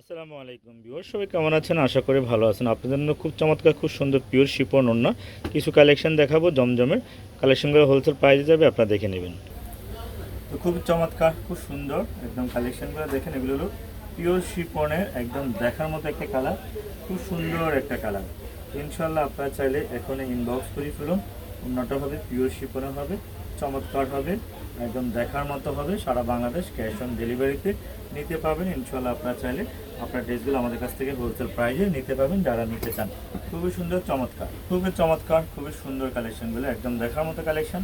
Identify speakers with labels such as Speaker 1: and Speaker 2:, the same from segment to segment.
Speaker 1: আসসালামু আলাইকুম ভিউয়ার সবাই কেমন আছেন? আশা করি ভালো আছেন। আপনাদের জন্য খুব চমৎকার, খুব সুন্দর পিওর শিপন ওড়না কিছু কালেকশন দেখাবো জমজমের। কালেকশনগুলো হোলসেল প্রাইসে যাবে, আপনারা দেখে নেবেন। তো খুব চমৎকার, খুব সুন্দর একদম কালেকশনগুলো দেখেন, এগুলো হলো পিওর শিপনের একদম দেখার মতো একটা কালার খুব সুন্দর একটা কালার ইনশাল্লাহ আপনারা চাইলে এখানে ইনবক্স করে ফেলুন। ওড়নাটা হবে পিওর শিপনের হবে, চমৎকার হবে। একদম দেখার মতো হবে। সারা বাংলাদেশ ক্যাশ অন ডেলিভারিতে নিতে পাবেন ইনশাল্লাহ আপনারা চাইলে আপনার ড্রেসগুলো আমাদের কাছ থেকে হোলসেল প্রাইসে নিতে পাবেন যারা নিতে চান। খুবই সুন্দর, চমৎকার। খুবই চমৎকার, খুবই সুন্দর কালেকশনগুলো একদম দেখার মতো কালেকশন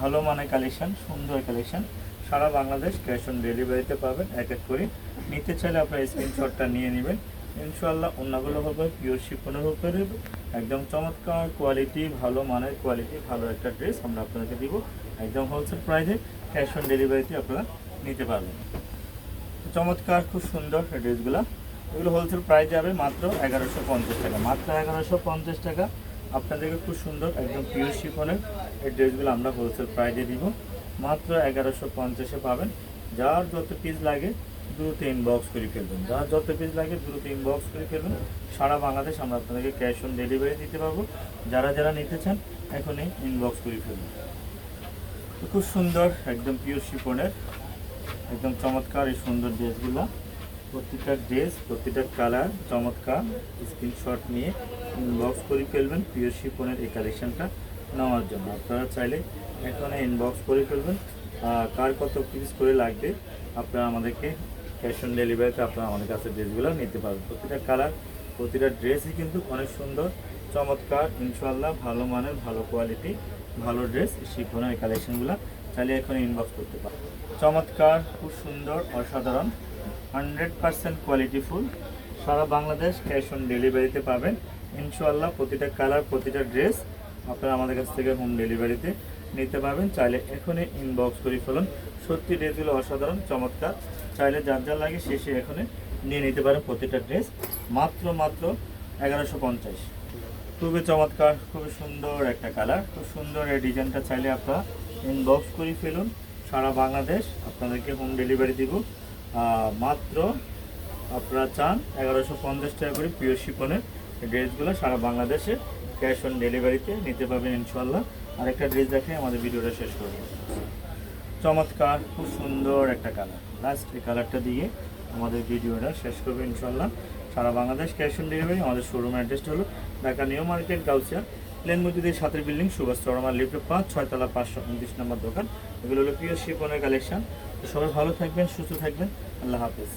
Speaker 1: ভালো মানের কালেকশন সুন্দর কালেকশন সারা বাংলাদেশ ক্যাশ অন ডেলিভারিতে পাবেন। এক এক করে। নিতে চাইলে আপনার স্ক্রিনশটটা নিয়ে নেবেন। ইনশাল্লাহ অন্যগুলো হবে পিওর শিপনের উপরে একদম চমৎকার কোয়ালিটি ভালো মানের কোয়ালিটি ভালো একটা ড্রেস আমরা আপনাদেরকে দিব। একদম হোলসেল প্রাইসে ক্যাশ অন ডেলিভারিতে আপনারা নিতে পারবেন। চমৎকার, খুব সুন্দর ড্রেসগুলো এগুলো হোলসেল প্রাইস যাবে মাত্র এগারোশো পঞ্চাশ টাকা। মাত্র এগারোশো পঞ্চাশ টাকা। আপনাদেরকে খুব সুন্দর একদম পিওর শিফনের এই ড্রেসগুলো আমরা হোলসেল প্রাইসে দিব। মাত্র এগারোশো পঞ্চাশে পাবেন। যার যত পিস লাগে দ্রুত ইনবক্স করে ফেলবেন। যার যত পিস লাগে দ্রুত ইনবক্স করে ফেলবেন। সারা বাংলাদেশ আমরা আপনাদেরকে ক্যাশ অন ডেলিভারি দিতে পারব। যারা যারা নিতে চান, এখনই ইনবক্স করে ফেলবেন খুব সুন্দর, একদম পিওর শিফনের, একদম চমৎকার এই সুন্দর ড্রেসগুলো। প্রতিটা ড্রেস, প্রতিটা কালার চমৎকার। স্ক্রিনশট নিয়ে ইনবক্স করে ফেলবেন পিওর শিফনের এই কালেকশনটা নেওয়ার জন্য। আপনারা চাইলে এখানে ইনবক্স করে ফেলবেন। কার কত পিস করে লাগবে, আপনারা আমাদেরকে ক্যাশ অন ডেলিভারিতে আপনারা আমাদের কাছে ড্রেসগুলো নিতে পারবেন। প্রতিটা কালার, প্রতিটা ড্রেসই কিন্তু অনেক সুন্দর, চমৎকার ইনশাল্লাহ ভালো মানের, ভালো কোয়ালিটি ভালো ড্রেস শিফনের এই কালেকশনগুলো চাইলে এখন ইনবক্স করতে পারেন। চমৎকার, খুব সুন্দর, অসাধারণ হান্ড্রেড পার্সেন্ট কোয়ালিটিফুল সারা বাংলাদেশ ক্যাশ অন ডেলিভারিতে পাবেন। ইনশাল্লাহ প্রতিটা কালার, প্রতিটা ড্রেস আপনারা আমাদের কাছ থেকে হোম ডেলিভারিতে নিতে পারবেন। চাইলে এখনই ইনবক্স করে ফেলুন। সত্যি ড্রেসগুলো অসাধারণ, চমৎকার। চাইলে যার যা লাগে শেষে এখানে নিয়ে নিতে পারেন প্রতিটা ড্রেস মাত্র মাত্র এগারোশো পঞ্চাশ। খুবই চমৎকার, খুবই সুন্দর একটা কালার খুব সুন্দর এই ডিজাইনটা চাইলে আপনারা ইনবক্স করে ফেলুন। সারা বাংলাদেশ আপনাদেরকে হোম ডেলিভারি দিব। মাত্র আপনারা চান এগারোশো পঞ্চাশ টাকা করে পিওর শিপনের ড্রেসগুলো সারা বাংলাদেশে ক্যাশ অন ডেলিভারিতে নিতে পারবেন ইনশাল্লাহ আরেকটা ড্রেস দেখে আমাদের ভিডিওটা শেষ করব। চমৎকার, খুব সুন্দর একটা কালার লাস্ট এই কালারটা দিয়ে আমাদের ভিডিওটা শেষ করব ইনশাল্লাহ সারা বাংলাদেশ ক্যাশ অন ডেলিভারি আমাদের শোরুম অ্যাড্রেসটা হলো ঢাকা নিউ মার্কেট, গাউসিয়া। প্লেন মসজিদের সাথের বিল্ডিং সুভাষ চরমার লিফটে পাঁচ ছয়তলা পাঁচশো উনত্রিশ নম্বর দোকান। এগুলো হলো প্রিয় শিপনের কালেকশন সবাই ভালো থাকবেন, সুস্থ থাকবেন। আল্লাহ হাফেজ।